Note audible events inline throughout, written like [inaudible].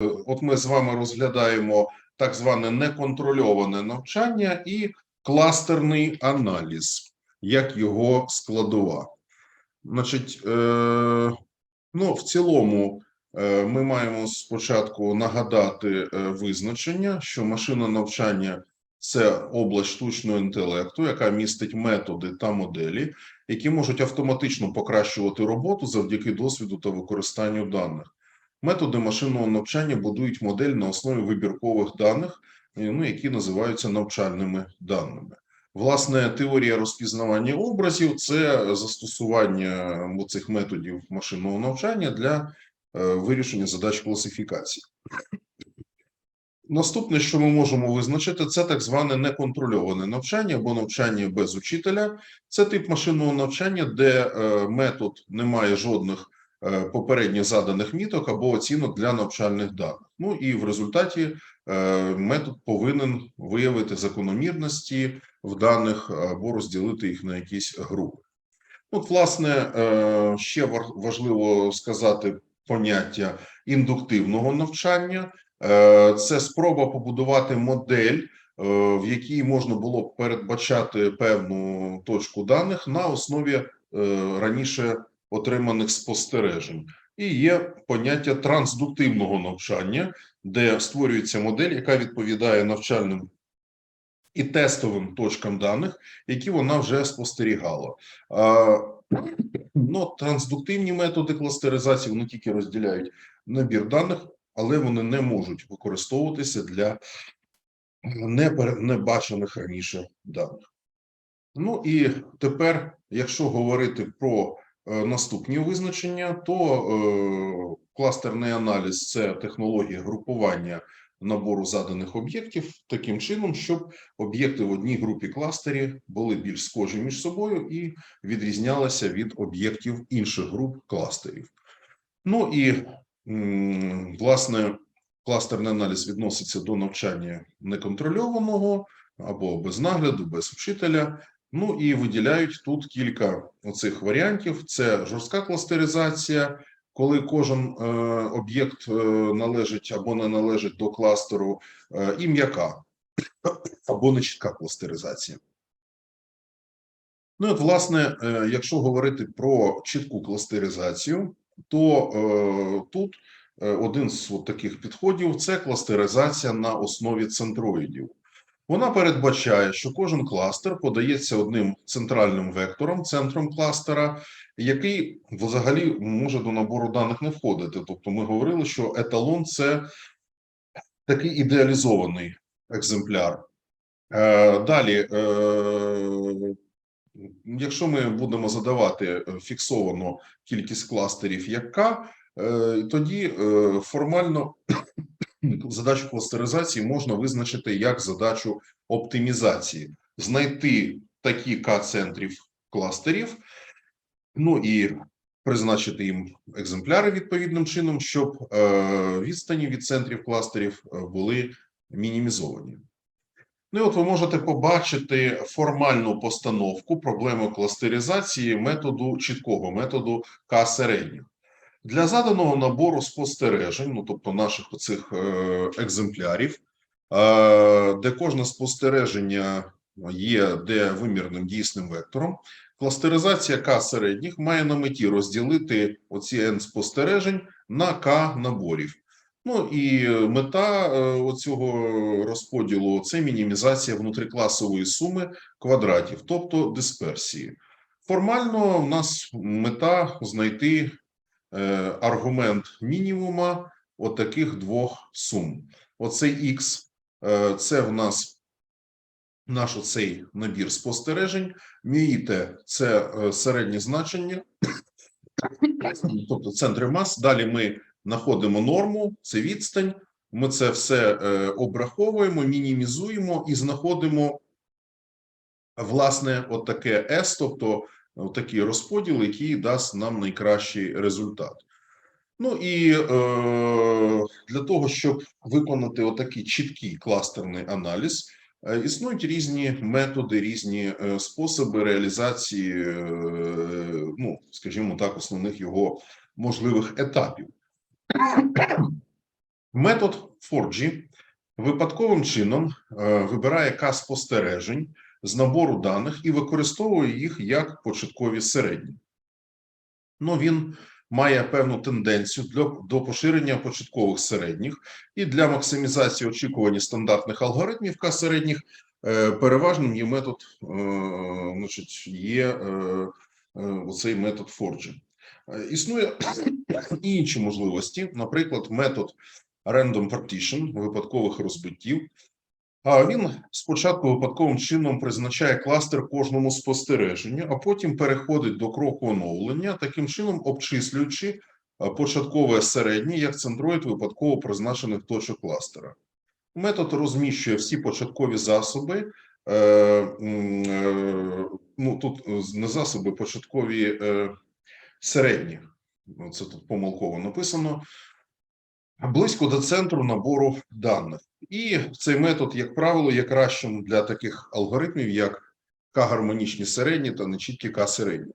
от ми з вами розглядаємо так зване неконтрольоване навчання і кластерний аналіз, як його складова. Значить, е, ну, в цілому, е, ми маємо спочатку нагадати е, визначення, що машина навчання це область штучного інтелекту, яка містить методи та моделі, які можуть автоматично покращувати роботу завдяки досвіду та використанню даних. Методи машинного навчання будують модель на основі вибіркових даних, е, ну, які називаються навчальними даними. Власне, теорія розпізнавання образів це застосування цих методів машинного навчання для е, вирішення задач класифікації. Наступне, що ми можемо визначити, це так зване неконтрольоване навчання або навчання без учителя. Це тип машинного навчання, де е, метод не має жодних попередньо заданих міток або оцінок для навчальних даних. Ну і в результаті е, метод повинен виявити закономірності в даних або розділити їх на якісь групи. От, власне, е, ще важливо сказати поняття індуктивного навчання. Е, Це спроба побудувати модель, е, в якій можна було б передбачати певну точку даних на основі е, раніше отриманих спостережень. І є поняття трансдуктивного навчання, де створюється модель, яка відповідає навчальним і тестовим точкам даних, які вона вже спостерігала. А, Ну, трансдуктивні методи кластеризації вони тільки розділяють набір даних, але вони не можуть використовуватися для небачених раніше даних. Ну і тепер, якщо говорити про наступні визначення, то е, кластерний аналіз це технологія групування набору заданих об'єктів таким чином, щоб об'єкти в одній групі кластері були більш схожі між собою і відрізнялися від об'єктів інших груп кластерів. Ну і власне кластерний аналіз відноситься до навчання неконтрольованого або без нагляду, без вчителя. Ну і виділяють тут кілька оцих варіантів: це жорстка кластеризація, коли кожен е, об'єкт е, належить або не належить до кластеру, е, і м'яка [coughs] або нечітка кластеризація. Ну, от, власне, е, якщо говорити про чітку кластеризацію, то е, тут е, один з от таких підходів це кластеризація на основі центроїдів. Вона передбачає, що кожен кластер подається одним центральним вектором, центром кластера, який взагалі може до набору даних не входити. Тобто, ми говорили, що еталон це такий ідеалізований екземпляр. Е, Далі, е, якщо ми будемо задавати е, фіксовано кількість кластерів як К, тоді формально задачу кластеризації можна визначити як задачу оптимізації, знайти такі К-центрів кластерів, ну і призначити їм екземпляри відповідним чином, щоб е, відстані від центрів кластерів е, були мінімізовані. Ну і от ви можете побачити формальну постановку проблеми кластеризації методу чіткого методу К середніх. Для заданого набору спостережень, ну тобто наших оцих е, екземплярів, е, де кожне спостереження є де вимірним дійсним вектором, кластеризація К середніх має на меті розділити оці N спостережень на К наборів. Ну і мета е, оцього розподілу це мінімізація внутрикласової суми квадратів, тобто дисперсії. Формально в нас мета знайти аргумент мінімума отаких двох сум. Оцей X е, це в нас наш оцей набір спостережень. Міїте це е, середнє значення, тобто центри мас. Далі ми знаходимо норму, це відстань. Ми це все е, обраховуємо, мінімізуємо і знаходимо власне отаке S, тобто такий розподіл, який дасть нам найкращий результат. Ну і е, для того, щоб виконати отакий чіткий кластерний аналіз, е, існують різні методи, різні е, способи реалізації, е, ну, скажімо так, основних його можливих етапів. Метод Forgy випадковим чином е, вибирає К спостережень з набору даних і використовує їх як початкові середні. Ну, він має певну тенденцію для, до поширення початкових середніх і для максимізації очікування стандартних алгоритмів К середніх е, переважним є метод, е, значить, є е, е, оцей метод Forgy. Е, Існує і інші можливості, наприклад, метод random partition випадкових розбиттів. Він спочатку випадковим чином призначає кластер кожному спостереженню, а потім переходить до кроку оновлення, таким чином обчислюючи початкове середнє як центроїд випадково призначених точок кластера. Метод розміщує всі початкові засоби. Е, е, ну тут е, не засоби, початкові е, середні. Це тут помилково написано. Близько до центру набору даних. І цей метод, як правило, є кращим для таких алгоритмів, як К-гармонічні середні та нечіткі К-середні.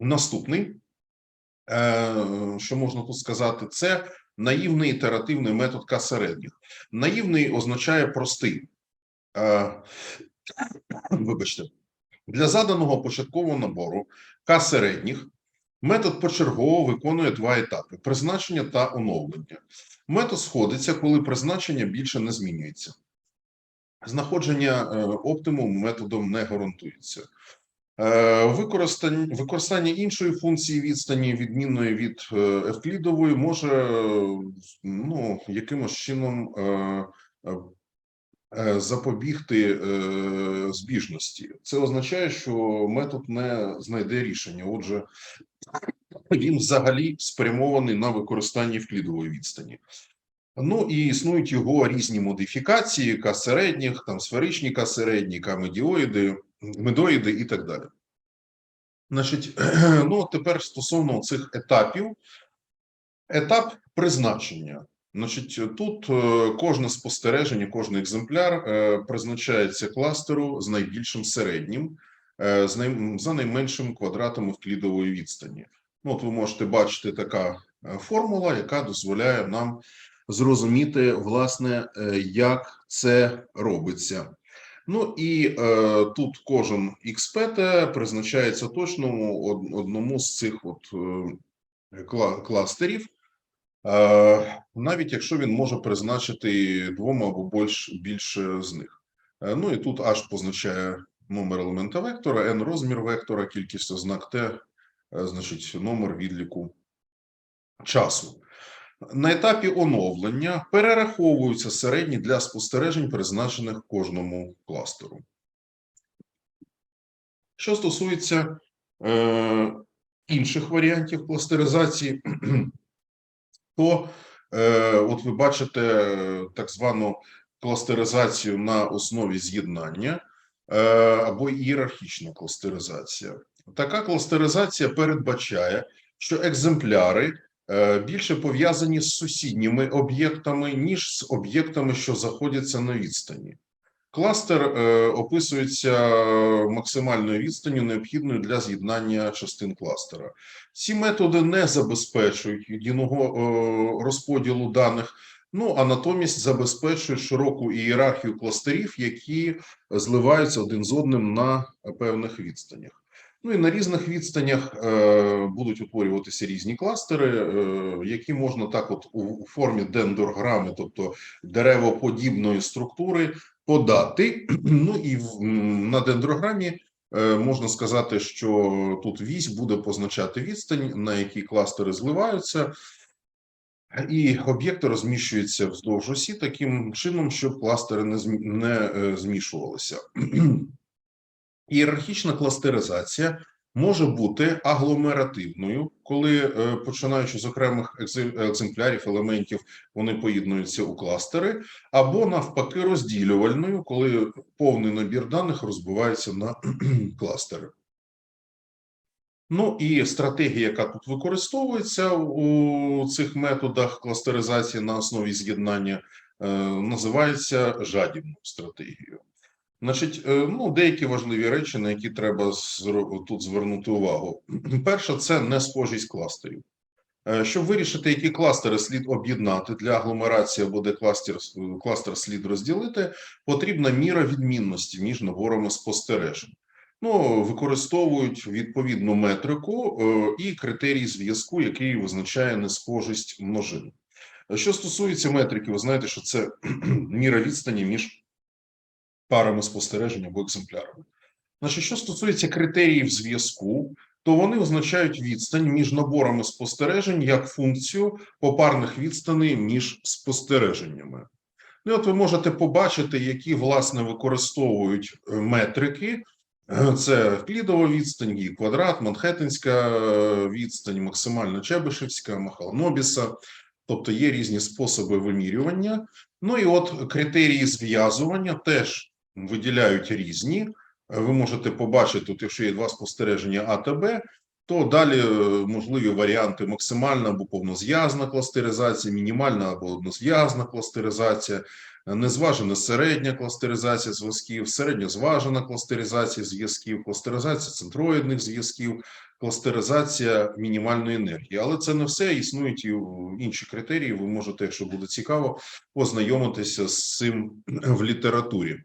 Наступний, е, що можна тут сказати, це наївний ітеративний метод К-середніх. Наївний означає простий. Е, Вибачте, для заданого початкового набору К-середніх метод почергово виконує два етапи: призначення та оновлення. Метод сходиться, коли призначення більше не змінюється. Знаходження е, оптимуму методом не гарантується. Е, Використання, використання іншої функції відстані, відмінної від е, евклідової, може ну, якимось чином запобігти збіжності. Це означає, що метод не знайде рішення. Отже, він взагалі спрямований на використання евклідової відстані. Ну і існують його різні модифікації: К-середніх, там сферичні К-середні, К-медіоїди, медоїди і так далі. Значить, [clears throat] ну тепер стосовно цих етапів, етап призначення. Значить, тут е, кожне спостереження, кожен екземпляр е, призначається кластеру з найбільшим середнім, е, за найменшим квадратом евклідової відстані. Ну, от ви можете бачити така е, формула, яка дозволяє нам зрозуміти, власне, е, як це робиться. Ну і е, тут кожен XPT призначається точному одному з цих от е, кластерів, е, навіть якщо він може призначити двом або більш, більше з них. Е, ну і тут H позначає номер елемента вектора, n розмір вектора, кількість ознак T, е, значить номер відліку часу. На етапі оновлення перераховуються середні для спостережень, призначених кожному кластеру. Що стосується е, інших варіантів кластеризації, [clears throat] то е, от ви бачите е, так звану кластеризацію на основі з'єднання е, або ієрархічна кластеризація. Така кластеризація передбачає, що екземпляри е, більше пов'язані з сусідніми об'єктами, ніж з об'єктами, що знаходяться на відстані. Кластер е, описується максимальною відстанню, необхідною для з'єднання частин кластера. Ці методи не забезпечують єдиного е, розподілу даних, ну а натомість забезпечують широку ієрархію кластерів, які зливаються один з одним на певних відстанях. Ну і на різних відстанях е, будуть утворюватися різні кластери, е, які можна так, от у, формі дендорграми, тобто деревоподібної структури, подати. [clears throat] Ну і в, на дендрограмі е, можна сказати, що тут вісь буде позначати відстань, на якій кластери зливаються, і об'єкти розміщуються вздовж осі таким чином, щоб кластери не е, змішувалися. [clears throat] Ієрархічна кластеризація може бути агломеративною, коли, е, починаючи з окремих екземплярів елементів, вони поєднуються у кластери, або навпаки розділювальною, коли повний набір даних розбивається на [clears throat] кластери. Ну і стратегія, яка тут використовується у цих методах кластеризації на основі з'єднання, е, називається жадібною стратегією. Значить, е, ну деякі важливі речі, на які треба тут звернути увагу. [clears throat] Перше, це не схожість кластерів. Е, Щоб вирішити, які кластери слід об'єднати для агломерації або де кластер, кластер слід розділити, потрібна міра відмінності між наборами спостережень. Ну, використовують відповідну метрику е, і критерій зв'язку, який визначає несхожість множин. Що стосується метрики, ви знаєте, що це [clears throat] міра відстані між парами спостережень або екземплярами. Значить, що стосується критеріїв зв'язку, то вони означають відстань між наборами спостережень як функцію попарних відстаней між спостереженнями. Ну, от ви можете побачити, які власне використовують е, метрики. Е, Це клідова відстань, її квадрат, Манхеттенська е, відстань, максимальна Чебишевська, Махалнобіса. Тобто є різні способи вимірювання. Ну і от критерії зв'язування теж виділяють різні. Е, Ви можете побачити, тут, якщо є два спостереження А та Б, то далі е, можливі варіанти максимальна або повнозв'язна кластеризація, мінімальна або однозв'язна кластеризація, е, незважена середня кластеризація зв'язків, середньозважена кластеризація зв'язків, кластеризація центроїдних зв'язків, кластеризація мінімальної енергії. Але це не все. Існують і інші критерії. Ви можете, якщо буде цікаво, ознайомитися з цим в літературі.